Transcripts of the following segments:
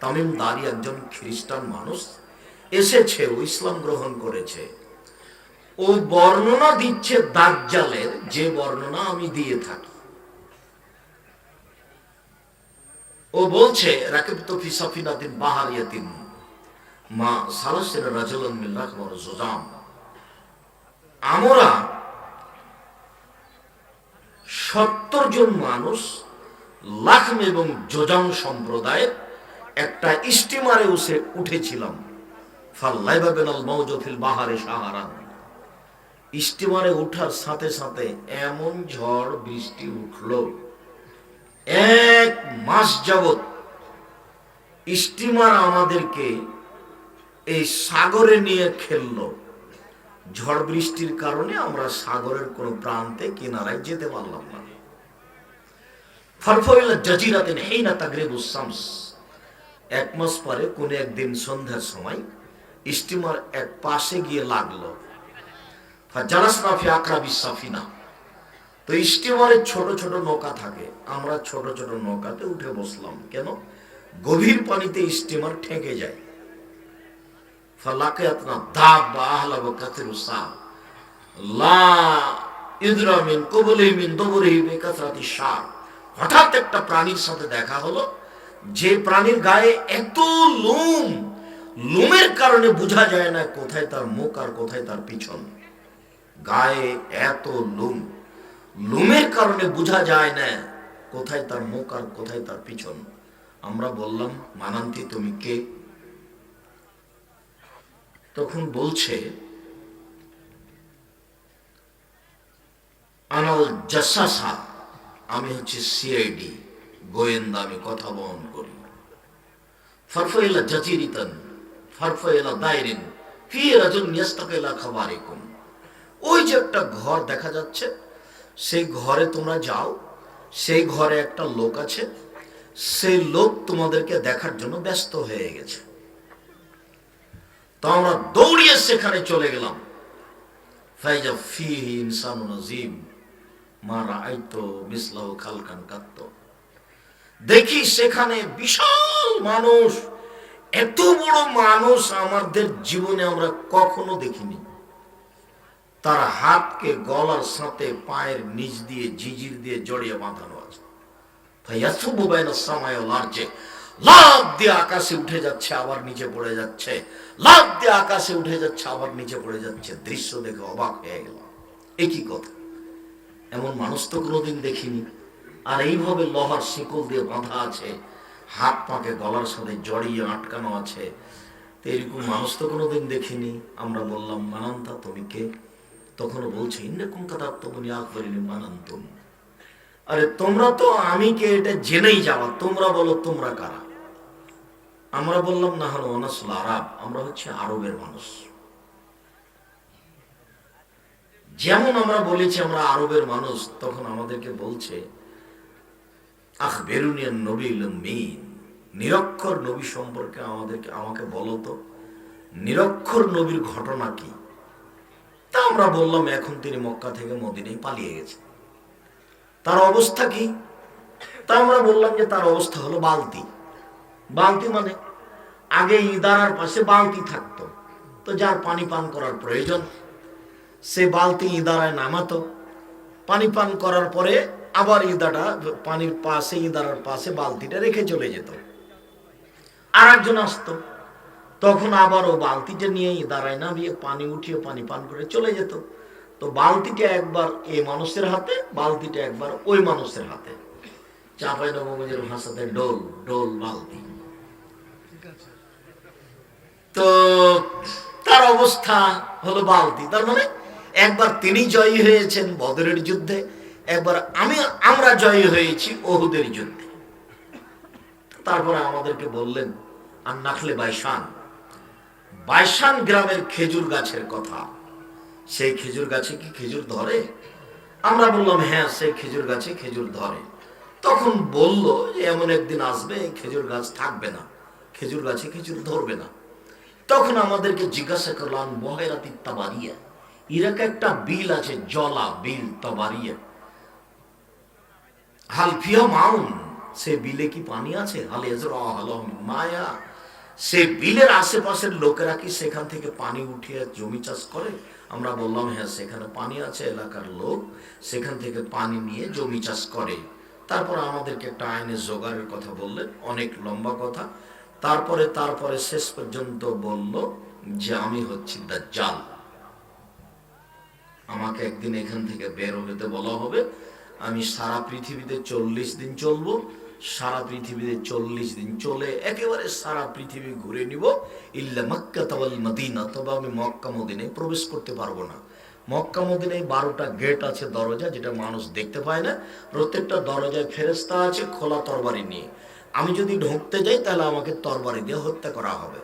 তামিমদারি একজন খ্রিস্টান মানুষ এসেছে ও ইসলাম গ্রহণ করেছে। ও বর্ণনা দিচ্ছে দাজ্জালের, যে বর্ণনা আমি দিয়ে থাকি। ও বলছে বাহারিয়াতিন মা সালাসিন রাজুলান মিন রাকমার জুজাম। আমরা সত্তর জন মানুষ লাখম এবং যোজাম সম্প্রদায়ের একটা স্টিমারে উসে উঠেছিলাম। ফাল্লাইবা বেনাল মৌজফিল বাহারে সাহারান স্টিমারে ওঠার সাথে সাথে এমন ঝড় বৃষ্টি উঠল। এক মাস যাবত স্টিমার আমাদেরকে এই সাগরে নিয়ে খেললো। ঝড় বৃষ্টির কারণে আমরা সাগরের কোন প্রান্তে, কিনারায় যেতে পারলাম না। ফরফইলা জাজিরাতেন হেইনা তাগরিবুস শামস। এক মাস পরে কোনো একদিন সন্ধ্যার সময় স্টিমার এক পাশে গিয়ে লাগল। তো ছোট ছোট নৌকা থাকে। আমরা ছোট ছোট নৌকাতে উঠে বসলাম। কেন? গভীর পানিতে স্টিমার ঠেকে যায়। ফালাকে আপনার বা লা হঠাৎ একটা প্রাণীর সাথে দেখা হলো। যে প্রাণীর গায়ে এত লোম, লোমের কারণে বোঝা যায় না কোথায় তার মুখ আর কোথায় তার পিছন। গায়ে এত লোম, লোমের কারণে বোঝা যায় না কোথায় তার মুখ আর কোথায় তার পিছন। আমরা বললাম, মানান্তি, তুমি কে? তখন বলছে, আনাল জাসাসা, আমি হচ্ছে সিআইডি গোয়েন্দা আমি কথা বহন করি। ফারফাইলা জাজিরিতান ফারফাইলা দায়রিন, ফি রাজুল নিয়াস্তাকাইলা খাবারিকুম ওই যে একটা ঘর দেখা যাচ্ছে, সেই ঘরে তোমরা যাও, সেই ঘরে একটা লোক আছে, সেই লোক তোমাদেরকে দেখার জন্য ব্যস্ত হয়ে গেছে। তো আমরা দৌড়িয়ে সেখানে চলে গেলাম। ফাইজা ফিহি ইনসানু নাজিম মারা আইতো মিসলাহ খালকান কাত্ত। দেখি সেখানে বিশাল মানুষ। এত বড় মানুষ আমাদের জীবনে আমরা কখনো দেখিনি। তার হাতকে গলার সাথে পায়ের নিচ দিয়ে জিজির দিয়ে জড়িয়ে বাঁধানো আছে। লাভ দিয়ে আকাশে উঠে যাচ্ছে, আবার নিচে পড়ে যাচ্ছে। লাভ দিয়ে আকাশে উঠে যাচ্ছে, আবার নিচে পড়ে যাচ্ছে। দৃশ্য দেখে অবাক হয়ে গেল একই কথা? এমন মানুষ তো কোনোদিন দেখিনি। আর এইভাবে লোহার শিকল দিয়ে বাঁধা আছে। হাত পাকে গলার সাথে জড়িয়ে আটকানো আছে। তো এরকম মানুষ তো কোনোদিন দেখিনি। আমরা বললাম, মানান্তা, তুমি কে? তখন বলছে ইন্নকুম কাদাত্তমনি আকবরিনি মানান্তম। আরে, তোমরা তো আমি কে, এটা জেনেই যাওয়া তোমরা বলো, তোমরা কারা? আমরা বললাম না হলো অনাসুল আরব। আমরা হচ্ছে আরবের মানুষ। যেমন আমরা বলেছি আমরা আরবের মানুষ, তখন আমাদেরকে বলছে আখ বেরুনিয়ান নবী মিন নিরক্ষর নবী সম্পর্কে আমাদেরকে, আমাকে বলো তো, নিরক্ষর নবীর ঘটনা কি? তা আমরা বললাম, এখন তিনি মক্কা থেকে মদিনায় পালিয়ে গেছে তার অবস্থা কি? তা আমরা বললাম যে তার অবস্থা হলো বালতি। বালতি মানে আগে ইদারার পাশে বালতি থাকতো, তো যার পানি পান করার প্রয়োজন। সে বালতি ইদারায় নামাতো, পানি পান করার পরে আবার ইদাটা পানির পাশে, ইদারার পাশে বালতিটা রেখে চলে যেত। আর একজন আসতো। তখন আবার ও বালতিটা নিয়ে ইদারায় নামিয়ে পানি উঠিয়ে পানি পান করে চলে যেত। তো বালতিটা একবার এই মানুষের হাতে, বালতিটা একবার ওই মানুষের হাতে। চাপাই নবগঞ্জের ভাষাতে ডোল ডোল বালতি। তো তার অবস্থা হলো বালতি। তার মানে একবার তিনি জয়ী হয়েছেন বদরের যুদ্ধে। একবার আমি, আমরা জয়ী হয়েছি ওহুদের জন্য তারপরে আমাদেরকে বললেন আর নাখলে বাইশান। বাইশান গ্রামের খেজুর গাছের কথা। সেই খেজুর গাছে কি খেজুর ধরে? আমরা বললাম হ্যাঁ সেই খেজুর গাছে খেজুর ধরে। তখন বলল যে, এমন একদিন আসবে, খেজুর গাছ থাকবে না। খেজুর গাছে খেজুর ধরবে না। তখন আমাদেরকে জিজ্ঞাসা করলাম বহেরাতি তাবারিয়া, ইরাকে একটা বিল আছে, জলা বিল তাবারিয়া। হালফিয়া মাউন, সে বিলে কি পানি আছে? মায়া। সে বিলের আশেপাশের লোকেরা কি সেখান থেকে পানি উঠিয়ে জমি চাষ করে? আমরা বললাম হ্যাঁ সেখানে পানি আছে, এলাকার লোক সেখান থেকে পানি নিয়ে জমি চাষ করে। তারপর আমাদেরকে একটা আইনের জোগাড়ের কথা বললেন, অনেক লম্বা কথা। তারপরে তারপরে শেষ পর্যন্ত বলল যে, আমি হচ্ছি দাজ্জাল। আমাকে একদিন এখান থেকে বের হতে বলা হবে। আমি সারা পৃথিবীতে চল্লিশ দিন চলবো, সারা পৃথিবীতে চল্লিশ দিন চলে একেবারে সারা পৃথিবী ঘুরে নিব। ইল্লা মক্কা তাওয়াল মদিনা, তবে আমি মক্কা মদিনায় প্রবেশ করতে পারব না। মক্কা মদিনায় বারোটা গেট আছে দরজা, যেটা মানুষ দেখতে পায় না। প্রত্যেকটা দরজায় ফেরেস্তা আছে খোলা তরবারি নিয়ে। আমি যদি ঢুকতে যাই, তাহলে আমাকে তরবারি দিয়ে হত্যা করা হবে।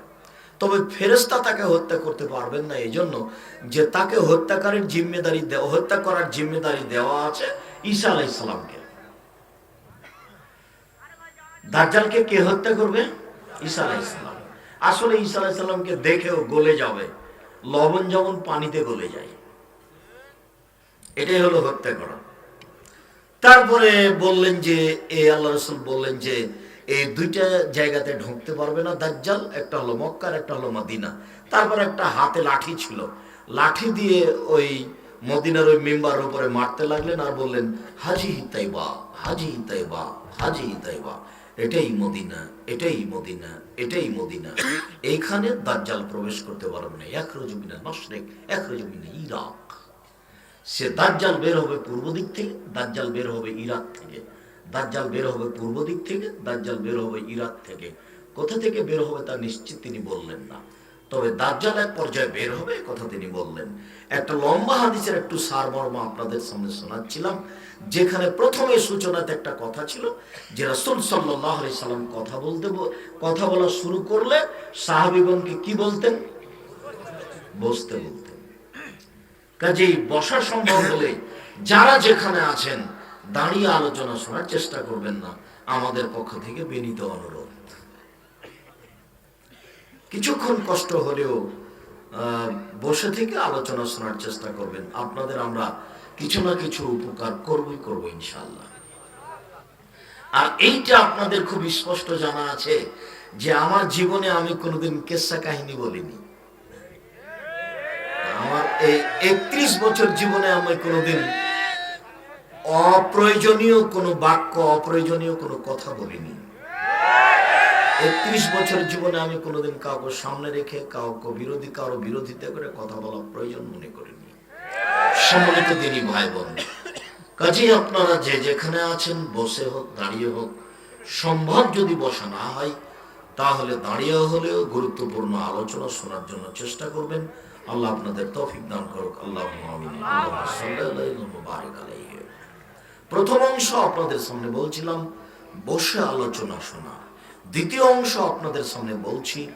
তবে ফেরেস্তা তাকে হত্যা করতে পারবেন না এই জন্য যে তাকে হত্যাকারীর জিম্মেদারি হত্যা করার জিম্মেদারি দেওয়া আছে ঈসা আলাইসালামকে দাজ্জালকে কে হত্যা করবে? ঈসা আলাইসালাম আসলে ঈসা আলাইসালামকে দেখেও গলে যাবে। লবণ যেমন পানিতে গলে যায়। এটাই হলো হত্যা করা। তারপরে বললেন যে, এ আল্লাহ রসুল বললেন যে এই দুইটা জায়গাতে ঢুকতে পারবে না দাজ্জাল, একটা হলো মক্কার একটা হলো মদিনা। তারপর একটা হাতে লাঠি ছিল। লাঠি দিয়ে ওই মদিনার ওই মেম্বার উপরে মারতে লাগলেন আর বললেন, হাজি তাইবা হাজি তাইবা হাজি তাইবা। এটাই মদিনা এটাই মদিনা এটাই মদিনা। এইখানে দাজ্জাল প্রবেশ করতে পারবে না। এক রজমিনা নশরেক এক রজমিনা ইরাক। সে দাজ্জাল বের হবে পূর্ব দিক থেকে, দাজ্জাল বের হবে ইরাক থেকে। দাজ্জাল বের হবে পূর্ব দিক থেকে, দাজ্জাল বের হবে ইরাক থেকে। কোথা থেকে বের হবে তা নিশ্চিত তিনি বললেন না। তবে দাজ্জাল এক পর্যায়ে বের হবে কথা তিনি বললেন। একটা লম্বা হাদিসের একটু সারমর্ম আপনাদের সামনে শোনাচ্ছিলাম, যেখানে প্রথমে সূচনাতে একটা কথা ছিল যে রাসূল আলাইহি সাল্লাম কথা বলতে কথা বলা শুরু করলে সাহাবীগণকে কি বলতেন? বসতে বলতেন। কাজেই বসা সম্ভব হলে যারা যেখানে আছেন, দাঁড়িয়ে আলোচনা শোনার চেষ্টা করবেন না। আমাদের পক্ষ থেকে বিনীত অনুরোধ। কিছুক্ষণ কষ্ট হলেও বসে থেকে আলোচনা শোনার চেষ্টা করবেন। আপনাদের আমরা কিছু না কিছু উপকার করবই করব ইনশাল্লাহ আর এইটা আপনাদের খুব স্পষ্ট জানা আছে যে আমার জীবনে আমি কোনোদিন কেসা কাহিনী বলিনি। আমার এই একত্রিশ বছর জীবনে আমি কোনোদিন অপ্রয়োজনীয় কোনো বাক্য, অপ্রয়োজনীয় কোনো কথা বলিনি। একত্রিশ বছর জীবনে আমি কোনোদিন কাউকে সামনে রেখে, কাউকে বিরোধী, কারও বিরোধিতা করে কথা বলা প্রয়োজন মনে করিনি। সম্মানিত দিনই ভাই বোন কাজেই আপনারা যে যেখানে আছেন, বসে হোক, দাঁড়িয়ে হোক, সম্ভব যদি বসা না হয়, তাহলে দাঁড়িয়ে হলেও গুরুত্বপূর্ণ আলোচনা শোনার জন্য চেষ্টা করবেন। আল্লাহ আপনাদের তৌফিক দান করুক। আল্লাহ প্রথম অংশ আপনাদের সামনে বলছিলাম, বসে আলোচনা শোনা। দ্বিতীয় অংশ আপনাদের সামনে বলছি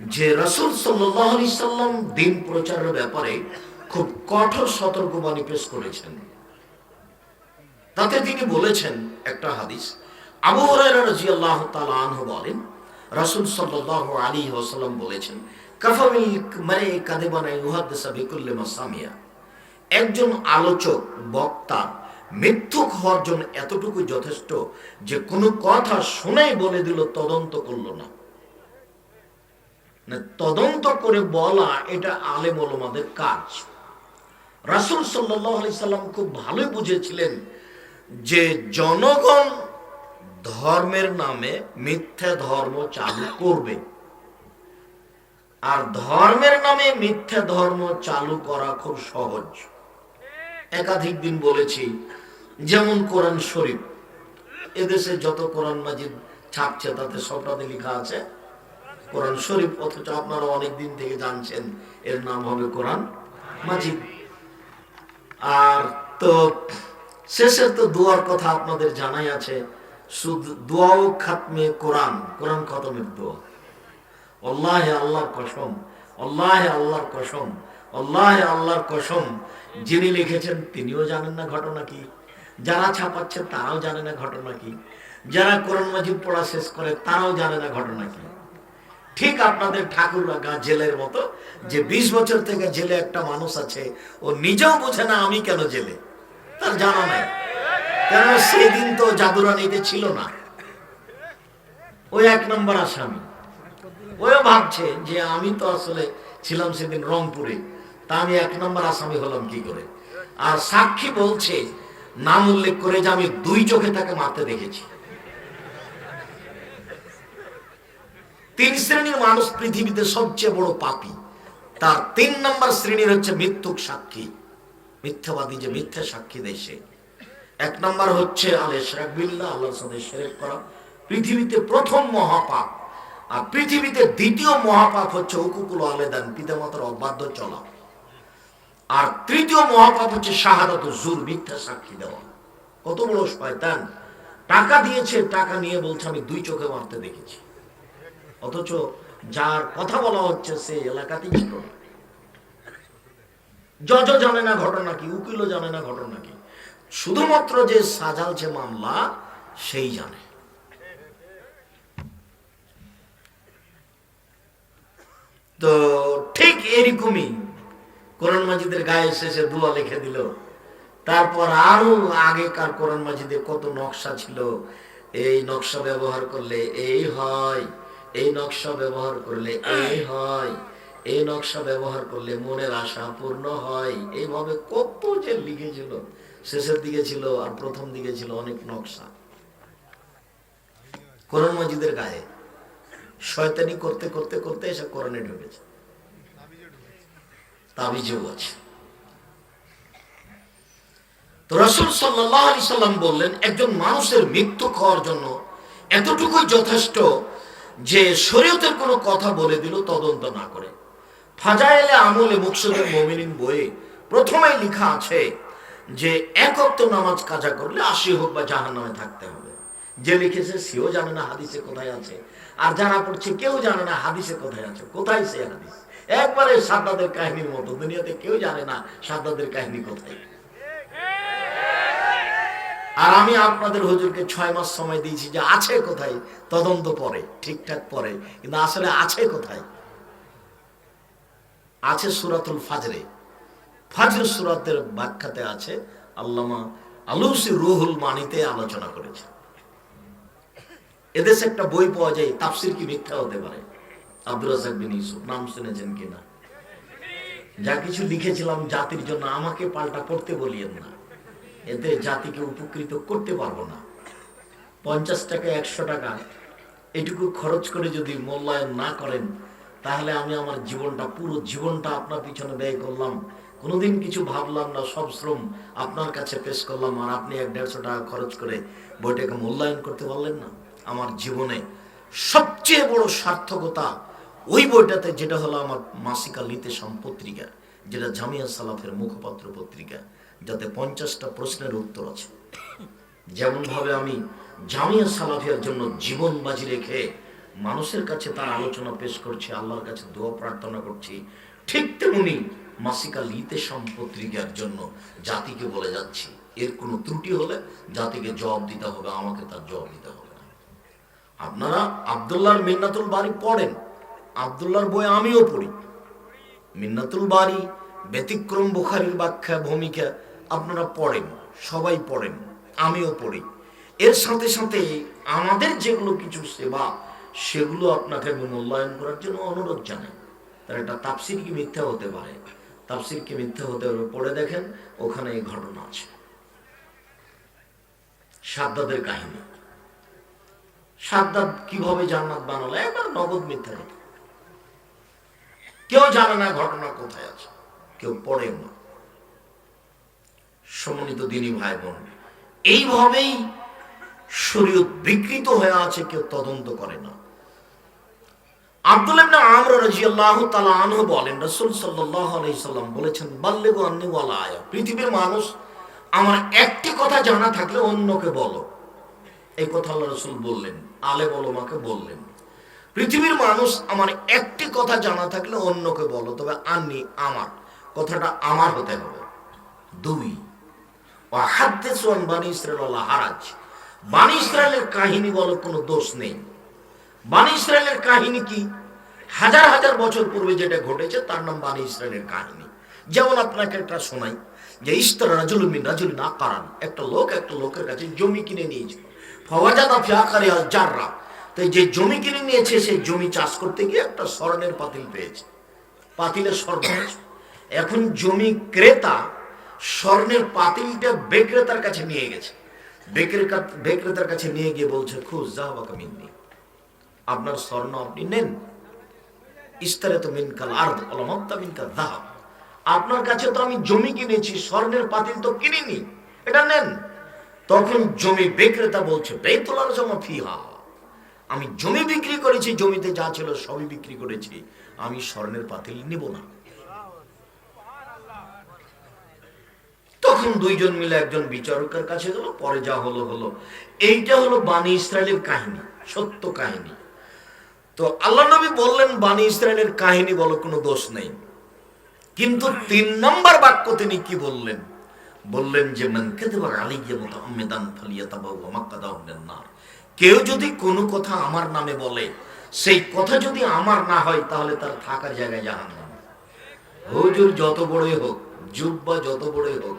যে রসুল সাল্লি সাল্লাম দিন প্রচারের ব্যাপারে খুব কঠোর সতর্কবাণী পেশ করেছেন। তাতে তিনি বলেছেন একটা হাদিস। আবু বলেন, রাসূল সাল্লাল্লাহু আলাইহি ওয়াসাল্লাম বলেছেন মানে মাসামিয়া। একজন আলোচক, বক্তা মিথ্যুক হওয়ার জন্য এতটুকু যথেষ্ট যে কোনো কথা শুনেই বলে দিল, তদন্ত করল না। তদন্ত করে বলা এটা আলেম ওলমাদের কাজ। রাসূল সাল্লাম খুব ভালোই বুঝেছিলেন যে জনগণ ধর্মের নামে মিথ্যা ধর্ম চালু করবে। আর ধর্মের নামে মিথ্যা ধর্ম চালু করা খুব সহজ। একাধিক দিন বলেছি যেমন কোরআন শরীফ, এদেশে যত কোরআন মাজিদ ছাপছে, তাতে সবটাতে লেখা আছে কোরআন শরীফ, অথচ আপনারা অনেক দিন থেকে জানছেন, এর নাম হবে কোরআন মাজিদ। আর তো শেষের তো দোয়ার কথা আপনাদের জানাই আছে, শুধু দোয়াও খাতমে কোরআন কোরআন খতমের দোয়া। আল্লাহ আল্লাহর কসম আল্লাহ আল্লাহর কসম আল্লাহ আল্লাহর কসম, যিনি লিখেছেন তিনিও জানেন না ঘটনা কি। যারা ছাপাচ্ছে তারাও জানে না ঘটনা কি। যারা কোরআন মাজিদ পড়া শেষ করে তারাও জানে না ঘটনা কি। ঠিক আপনাদের ঠাকুরগা জেলের মতো যে ২০ বছর থেকে জেলে একটা মানুষ আছে, ও নিজেও বোঝে না আমি কেন জেলে। তার জানা নাই। কেন সেদিন তো জাদুরানিতে ছিল না। ওই এক নম্বর আসামি। ওও ভাবছে যে আমি তো আসলে ছিলাম সেদিন রংপুরে। তা আমি এক নম্বর আসামি হলাম কি করে? আর সাক্ষী বলছে নাম উল্লেখ করে যে আমি দুই চোখে তাকে মারতে দেখেছি। তিন শ্রেণির মানুষ পৃথিবীতে সবচেয়ে বড় পাপী। তার তিন নম্বর শ্রেণির হচ্ছে মৃত্যুক সাক্ষী। মিথ্যাবাদী যে মিথ্যা সাক্ষী দেশে। এক নম্বর হচ্ছে আলে শেখ বিল্লাহ, আল্লাহর সাথে করা। পৃথিবীতে প্রথম মহাপাপ। আর পৃথিবীতে দ্বিতীয় মহাপাপ হচ্ছে উকুকুল আলেদান পিতামাতার অবাধ্য চলা। আর তৃতীয় মহাপাপ হচ্ছে শাহাদাত জুর, মিথ্যা সাক্ষী দেওয়া। কত বড় শয়তান। টাকা দিয়েছে, টাকা নিয়ে বলছে, আমি দুই চোখে মারতে দেখেছি। অথচ যার কথা বলা হচ্ছে, সে এলাকাতেই ছিল জজ জানে না ঘটনা কি, উকিলও জানে না ঘটনা কি। শুধুমাত্র যে সাজালছে মামলা, সেই জানে। তো ঠিক এরকমই কোরআন মাজিদের গায়ে শেষে দোয়া লিখে দিল। তারপর আরও আগেকার কোরআন মাজিদে কত নকশা ছিল। এই নকশা ব্যবহার করলে এই হয়, এই নকশা ব্যবহার করলে এই হয়, এই নকশা ব্যবহার করলে মনের আশা পূর্ণ হয়। এইভাবে কত যে লিখেছিল শেষের দিকে ছিল আর প্রথম দিকে ছিল অনেক নকশা। কোরআন মাজিদের গায়ে শয়তানি করতে করতে করতে এসে কোরআনে ঢুকেছে। তাবিজেও আছে। তো রসুল সাল্লাহ আলি সাল্লাম বললেন, একজন মানুষের মৃত্যু জন্য যথেষ্ট যে শরীয়তের কোনো কথা বলে দিল, তদন্ত না করে। আমলে মুকসুদের মমিনিন বইয়ে প্রথমেই লেখা আছে যে, এক অক্ত নামাজ কাজা করলে আশি হোক বা জাহান নামে থাকতে হবে। যে লিখেছে সেও জানে না হাদিসে কোথায় আছে, আর যারা পড়ছে কেউ জানে না হাদিসে কোথায় আছে। কোথায় সে হাদিস? একবারে সাদ্দাদের কাহিনীর মতো। দুনিয়াতে কেউ জানে না সাদ্দাদের কাহিনী কোথায়। আর আমি আপনাদের হুজুরকে ছয় মাস সময় দিয়েছি যে আছে কোথায়, তদন্ত পরে, ঠিকঠাক পরে, কিন্তু আসলে আছে কোথায়? আছে সুরাতুল ফাজরে। ফাজর সুরাতের ব্যাখ্যাতে আছে, আল্লামা আলুসি রুহুল মানিতে আলোচনা করেছে এদেশে একটা বই পাওয়া যায়, তাফসির কি মিথ্যা হতে পারে? আব্দুল যা কিছু লিখেছিলাম জাতির জন্য, আমাকে পাল্টা পড়তে বলিয়েন না। এতে জাতিকে উপকৃত করতে পারব না। পঞ্চাশ টাকা, একশো টাকা, এটুকু খরচ করে যদি মূল্যায়ন না করেন, তাহলে আমি আমার জীবনটা, পুরো জীবনটা আপনার পিছনে ব্যয় করলাম। কোনোদিন কিছু ভাবলাম না, সব শ্রম আপনার কাছে পেশ করলাম, আর আপনি এক দেড়শো টাকা খরচ করে বইটাকে মূল্যায়ন করতে পারলেন না। আমার জীবনে সবচেয়ে বড় সার্থকতা ওই বইটাতে যেটা হলো আমার মাসিকা লিতে পত্রিকা যেটা জামিয়া সালাফের মুখপাত্র পত্রিকা, যাতে পঞ্চাশটা প্রশ্নের উত্তর আছে। যেমন ভাবে আমি জামিয়া সালাফিয়ার জন্য জীবন বাজি রেখে মানুষের কাছে তার আলোচনা পেশ করছি, আল্লাহর কাছে দোয়া প্রার্থনা করছি, ঠিক তেমনি মাসিকা লিতে পত্রিকার জন্য জাতিকে বলে যাচ্ছি। এর কোনো ত্রুটি হলে জাতিকে জবাব দিতে হবে, আমাকে তার জবাব দিতে হবে না। আপনারা আবদুল্লাহর মিন্নাতুল বাড়ি পড়েন। আবদুল্লাহর বই আমিও পড়ি। মিন্নাতুল বাড়ি ব্যতিক্রম বুখারির ব্যাখ্যা ভূমিকা আপনারা পড়েন, সবাই পড়েন, আমিও পড়ি। এর সাথে সাথে আমাদের যেগুলো কিছু সেবা, সেগুলো আপনাকে আমি মূল্যায়ন করার জন্য অনুরোধ জানাই। তার একটা তাপসির কি মিথ্যা হতে পারে? তাপসির কি মিথ্যা হতে পারে? পড়ে দেখেন, ওখানে এই ঘটনা আছে। সাদ্দাদের কাহিনী। সাদ্দাদ কীভাবে জান্নাত বানালো? একবার নগদ মিথ্যা কথা। কেউ জানে না ঘটনা কোথায় আছে, কেউ পড়েও না। সমন্বিত দিনী ভাই বোন এইভাবেই শরীয়ত বিকৃত হয়ে আছে, কেউ তদন্ত করে না। আব্দুল আমর বলেন, রাসূল সাল্লাম বলেছেন পৃথিবীর মানুষ, আমার একটি কথা জানা থাকলে অন্যকে বলো। এই কথা আল্লাহ রাসূল বললেন, আলে বলো মাকে বললেন। পৃথিবীর মানুষ আমার একটি কথা জানা থাকলে অন্যকে বলো, তবে আননি আমার। কথাটা আমার হতে হবে। দুই হাদ্দেসুয়ান বানি ইসরায়েল হারাজ। বানি ইসরায়েলের কাহিনী বলো কোনো দোষ নেই। বানি ইসরায়েলের কাহিনী কি? হাজার হাজার বছর পূর্বে যেটা ঘটেছে, তার নাম বানি ইসরায়েলের কাহিনী। যেমন আপনাকে একটা শোনাই, যে ইস্তার রাজুলুমিন রাজুলিন আকারান, একটা লোক একটা লোকের কাছে জমি কিনে নিয়েছিল। ফওয়াজাদা ফি আকারে আল জাররা তো যে জমি কিনে নিয়েছে, সেই জমি চাষ করতে গিয়ে একটা স্বর্ণের পাতিল পেয়েছে। পাতিলের স্বর্ণ এখন জমি ক্রেতা স্বর্ণের পাতিলটা বিক্রেতার কাছে নিয়ে গেছে। বিক্রেতা- বিক্রেতার কাছে নিয়ে গিয়ে বলছে, খুশ, যা বা কামিন্নি আপনার স্বর্ণ আপনি নেন। ইস্তারে তো মিনকাল আর্দ অলমত্তা মিনকাল দাহাব। আপনার কাছে তো আমি জমি কিনেছি, স্বর্ণের পাতিল তো কিনিনি। এটা নেন। তখন জমি বিক্রেতা বলছে বেতলার জমা ফিহা। আমি জমি বিক্রি করেছি, জমিতে যা ছিল সবই বিক্রি করেছি। আমি স্বর্ণের পাতিল নিব না। তখন দুইজন মিলে একজন বিচারকের কাছে গেল, পরে যা হলো হলো। এইটা হলো বানি ইসরায়েলের কাহিনী, সত্য কাহিনী। তো আল্লাহ নবী বললেন, বানি ইসরায়েলের কাহিনী বলো কোনো দোষ নেই। কিন্তু তিন নম্বর বাক্য তিনি কি বললেন? বললেন যে, মান কাযাবা আলাইয়া মুতাআম্মিদান ফালিয়াতাবাওয়া মাক্কাদাহু মিনান নার। কেউ যদি কোনো কথা আমার নামে বলে, সেই কথা যদি আমার না হয়, তাহলে তার থাকার জায়গায় জাহান্নাম। হুজুর যত বড়ই হোক, জুব্বা যত বড়ই হোক,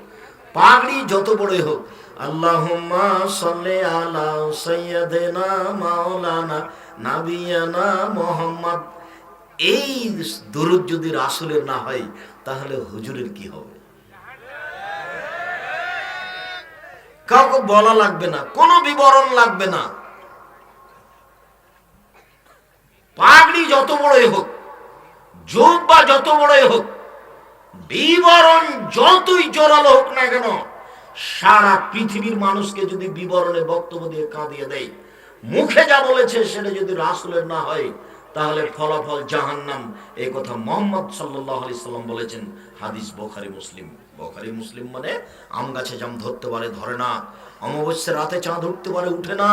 পাগড়ি যত বড়ই হোক, আল্লাহুম্মা সাল্লি আলা সাইয়্যিদিনা মাওলানা নাবিয়ানা মুহাম্মদ। এই দরুদ যদি রাসূলের না হয়, তাহলে হুজুরের কি হবে? কাউকে বলা লাগবে না, কোনো বিবরণ লাগবে না পাগড়ি যত বড়ই হোক, যোগ বা যত বড়ই হোক, বিবরণ যতই জোরালো হোক না কেন, সারা পৃথিবীর মানুষকে যদি বিবরণে বক্তব্য দিয়ে কাঁদিয়ে দেয়, মুখে যা বলেছে সেটা যদি রাসুলের না হয়, তাহলে ফলাফল জাহান্নাম। এই কথা মোহাম্মদ সাল্লাহ আলি সাল্লাম বলেছেন, হাদিস বোখারি মুসলিম। বোখারি মুসলিম মানে আম গাছে জাম ধরতে পারে, ধরে না। অমাবস্যার রাতে চাঁদ উঠতে পারে, উঠে না।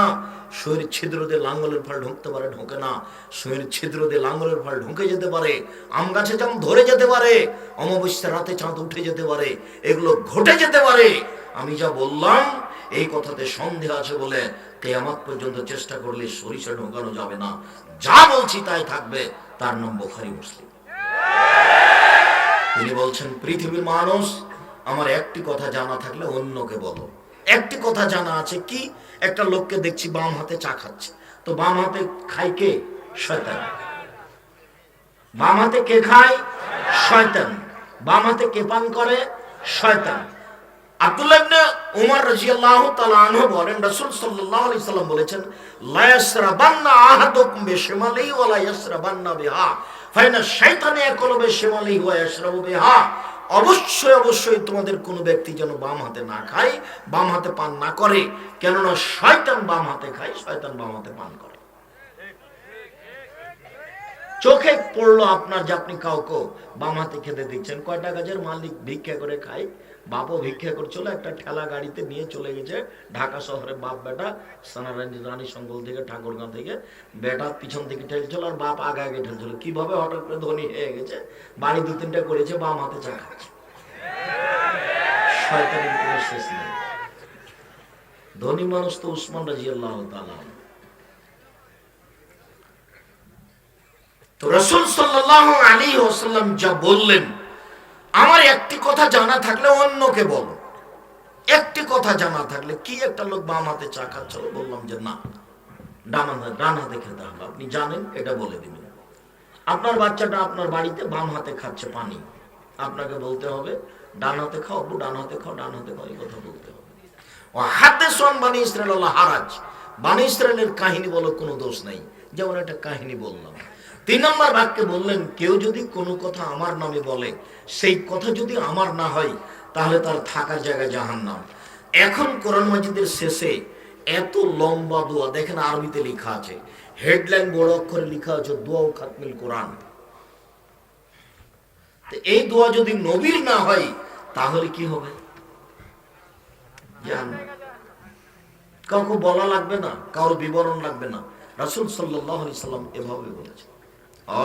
শরীর ছিদ্র দিয়ে লাঙ্গলের ফল ঢুকতে পারে, ঢোকে না। শরীর ছিদ্র দিয়ে লাঙ্গলের ফল ঢুকে যেতে পারে। আম গাছে জাম ধরে যেতে পারে, অমাবস্যার রাতে চাঁদ উঠে যেতে পারে। এগুলো ঘটে যেতে পারে। আমি যা বললাম, এই কথাতে সন্দেহ আছে বলে কেয়ামত পর্যন্ত চেষ্টা করলে সরিষা ঢোকানো যাবে না। যা বলছি তাই থাকবে। তার নাম বোখারি মুসলিম। তিনি বলছেন, পৃথিবীর মানুষ, আমার একটি কথা জানা থাকলে অন্যকে বলো। একটি কথা জানা আছে কি? একটা লোককে দেখছি বাম হাতে চা খাচ্ছে। তো বাম হাতে খায় কে? শয়তান। বাম হাতে কে খায়? শয়তান। বাম হাতে কে পান করে? শয়তান। আব্দুল্লাহ বলেছেন অবশ্যই অবশ্যই তোমাদের কোনো ব্যক্তি যেন বাম হাতে না খায়, বাম হাতে পান না করে, কেননা শয়তান বাম হাতে খায়, শয়তান বাম হাতে পান করে। চোখে পড়ল আপনার যে আপনি কাউকে বাম হাতে খেতে দিচ্ছেন, কয়টা গাছের মালিক ভিক্ষা করে খায়? বাপও ভিক্ষা করছিল, একটা ঠেলা গাড়িতে নিয়ে চলে গেছে ঢাকা শহরে বাপ বেটা সানারানী রানী সঙ্গল থেকে, ঠাকুরগাঁ থেকে। বেটা পিছন থেকে ঠেলছিল আর বাপ আগে আগে ঠেলছিল। কীভাবে হঠাৎ করে ধনী হয়ে গেছে? বাড়ি দু তিনটা করেছে, বাম হাতে চা খাচ্ছে। ধনী মানুষ তো উসমান রাজি আল্লাহ রসুল সাল্লাহ আলী ওসাল্লাম যা বললেন আমার একটি কথা জানা থাকলে অন্যকে বলো। একটি কথা জানা থাকলে কি একটা লোক বাম হাতে চা খাচ্ছিল বললাম যে না। ডান হাতে ডান হাতে খেতে হবে। আপনি জানেন, এটা বলে দিবেন। আপনার বাচ্চাটা আপনার বাড়িতে বাম হাতে খাচ্ছে পানি। আপনাকে বলতে হবে, ডান হাতে খাও আব্বু, ডান হাতে খাও, ডান হাতে খাও, এই কথা বলতে হবে। ও হাতে সোয়ান বানি ইসরায়েল হারাজ। বানি ইসরায়েলের কাহিনী বলো কোনো দোষ নাই। যেমন একটা কাহিনী বললাম। তিন নম্বর বাক্যে বললেন, কেউ যদি কোনো কথা আমার নামে বলে, সেই কথা যদি আমার না হয়, তাহলে তার থাকার জায়গা জাহান নাম এখন কোরআন মাজিদের শেষে এত লম্বা দোয়া, দেখেন আরবিতে লেখা আছে, হেডলাইন বড় অক্ষরে লেখা আছে, দোয়া ও খাতমিল কোরআন। এই দোয়া যদি নবীর না হয়, তাহলে কি হবে। কাউকে বলা লাগবে না, কারও বিবরণ লাগবে না। রাসূল আলাইহি সাল্লাম এভাবে বলেছেন।